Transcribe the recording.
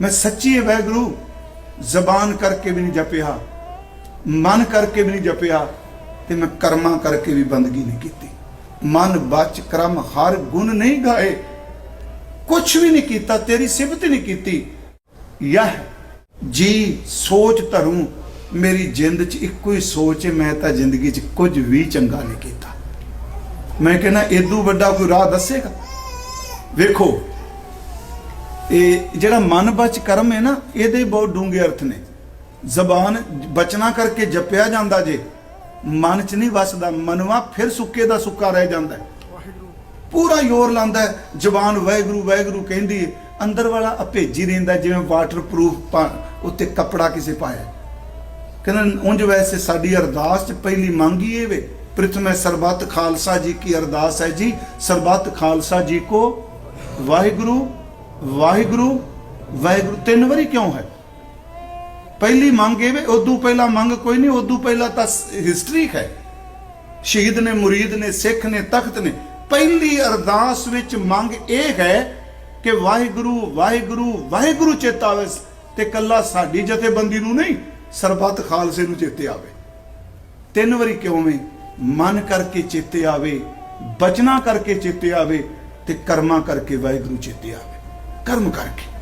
ਮੈਂ ਸੱਚੀ ਵੈਗਰੂ ਜ਼ਬਾਨ ਕਰਕੇ ਵੀ ਨਹੀਂ ਜਪਿਆ, ਮਨ ਕਰਕੇ ਵੀ ਨਹੀਂ ਜਪਿਆ ਤੇ ਮੈਂ ਕਰਮਾਂ ਕਰਕੇ ਵੀ ਬੰਦਗੀ ਨਹੀਂ ਕੀਤੀ। ਮਨ ਬਚ ਕਰਮ ਹਰ ਗੁਣ ਨਹੀਂ ਗਾਏ, ਕੁਛ ਵੀ ਨਹੀਂ ਕੀਤਾ, ਤੇਰੀ ਸਿਫਤ ਨਹੀਂ ਕੀਤੀ। ਯਹ ਜੀ ਸੋਚ ਧਰੂ, ਮੇਰੀ ਜਿੰਦ 'ਚ ਇੱਕੋ ਹੀ ਸੋਚ ਹੈ, ਮੈਂ ਤਾਂ ਜ਼ਿੰਦਗੀ 'ਚ ਕੁਝ ਵੀ ਚੰਗਾ ਨਹੀਂ ਕੀਤਾ। ਮੈਂ ਕਹਿੰਦਾ, ਏਦੂ ਵੱਡਾ ਕੋਈ ਰਾਹ ਦੱਸੇਗਾ? ਵੇਖੋ ਇਹ ਜਿਹੜਾ ਮਨ ਬਚ ਕਰਮ ਹੈ ਨਾ, ਇਹਦੇ ਬਹੁਤ ਡੂੰਘੇ ਅਰਥ ਨੇ। ਜ਼ਬਾਨ ਬਚਨਾ ਕਰਕੇ ਜਪਿਆ ਜਾਂਦਾ ਜੇ, ਮਨ 'ਚ ਨਹੀਂ ਵਸਦਾ, ਮਨਵਾ ਫਿਰ ਸੁੱਕੇ ਦਾ ਸੁੱਕਾ ਰਹਿ ਜਾਂਦਾ। ਪੂਰਾ ਜ਼ੋਰ ਲਾਂਦਾ ਜ਼ਬਾਨ ਵਾਹਿਗੁਰੂ ਵਾਹਿਗੁਰੂ ਕਹਿੰਦੀ ਅੰਦਰ ਵਾਲਾ ਅਭੇਜੀ ਰਹਿੰਦਾ ਜਿਵੇਂ ਵਾਟਰਪ੍ਰੂਫ ਉੱਤੇ ਕੱਪੜਾ ਕਿਸੇ ਪਾਇਆ। ਕਹਿੰਦਾ, ਉਂਝ ਵੈਸੇ ਸਾਡੀ ਅਰਦਾਸ ਚ ਪਹਿਲੀ ਮੰਗ ਹੀ ਇਹ ਵੇ, ਪ੍ਰਥਮੇ ਸਰਬੱਤ ਖਾਲਸਾ ਜੀ ਕੀ ਅਰਦਾਸ ਹੈ ਜੀ, ਸਰਬੱਤ ਖਾਲਸਾ ਜੀ ਕੋ ਵਾਹਿਗੁਰੂ। ਵਾਹਿਗੁਰੂ ਵਾਹਿਗੁਰੂ, ਤਿੰਨ ਵਾਰੀ ਕਿਉਂ ਹੈ? ਪਹਿਲੀ ਮੰਗ ਇਹ ਵੇ, ਉਦੋਂ ਪਹਿਲਾਂ ਮੰਗ ਕੋਈ ਨਹੀਂ, ਉਦੋਂ ਪਹਿਲਾਂ ਤਾਂ ਹਿਸਟਰੀ ਹੈ। ਸ਼ਹੀਦ ਨੇ, ਮੁਰੀਦ ਨੇ, ਸਿੱਖ ਨੇ, ਤਖਤ ਨੇ, ਪਹਿਲੀ ਅਰਦਾਸ ਵਿੱਚ ਮੰਗ ਇਹ ਹੈ ਕਿ ਵਾਹਿਗੁਰੂ ਵਾਹਿਗੁਰੂ ਵਾਹਿਗੁਰੂ ਚੇਤਾ ਆਵੇ ਤੇ ਕੱਲਾ ਸਾਡੀ ਜਥੇਬੰਦੀ ਨੂੰ ਨਹੀਂ, ਸਰਬੱਤ ਖਾਲਸੇ ਨੂੰ ਚੇਤੇ ਆਵੇ। ਤਿੰਨ ਵਾਰੀ ਕਿਉਂ ਵੇ? ਮਨ ਕਰਕੇ ਚੇਤੇ ਆਵੇ, ਬਚਨਾ ਕਰਕੇ ਚੇਤੇ ਆਵੇ ਤੇ ਕਰਮਾਂ ਕਰਕੇ ਵਾਹਿਗੁਰੂ ਚੇਤੇ ਆਵੇ। ਕਰਮ ਕਰਕੇ